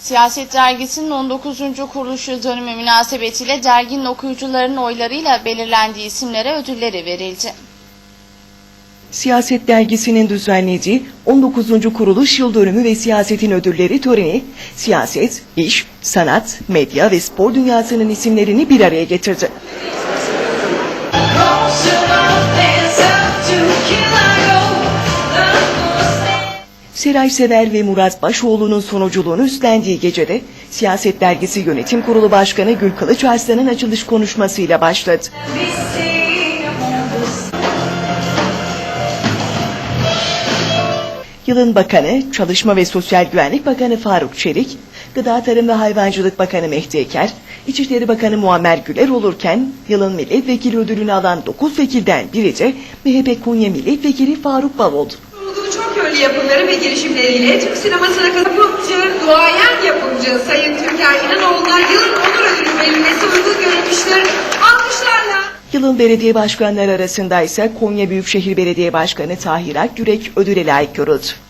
Siyaset Dergisi'nin 19. kuruluş yıl dönümü münasebetiyle derginin okuyucuların oylarıyla belirlendiği isimlere ödülleri verildi. Siyaset Dergisi'nin düzenlediği 19. kuruluş yıl dönümü ve siyasetin ödülleri töreni, siyaset, iş, sanat, medya ve spor dünyasının isimlerini bir araya getirdi. Seray Sever ve Murat Başoğlu'nun sunuculuğunu üstlendiği gecede Siyaset Dergisi Yönetim Kurulu Başkanı Gül Kılıçarslan'ın açılış konuşmasıyla başladı. Yılın bakanı, Çalışma ve Sosyal Güvenlik Bakanı Faruk Çelik, Gıda Tarım ve Hayvancılık Bakanı Mehdi Eker, İçişleri Bakanı Muammer Güler olurken yılın milletvekili ödülünü alan 9 vekilden biri de MHP Konya Milletvekili Faruk Bal oldu. Yönlü yapımları ve girişimleriyle Türk sinemasına kadar yapımcı, duayen yapımcı Sayın Türker İnanoğlu'na yılın onur ödülü verilmesi uygun görülmüştür. Alkışlarla. Yılın belediye başkanları arasında ise Konya Büyükşehir Belediye Başkanı Tahir Akgürek ödüle layık görüldü.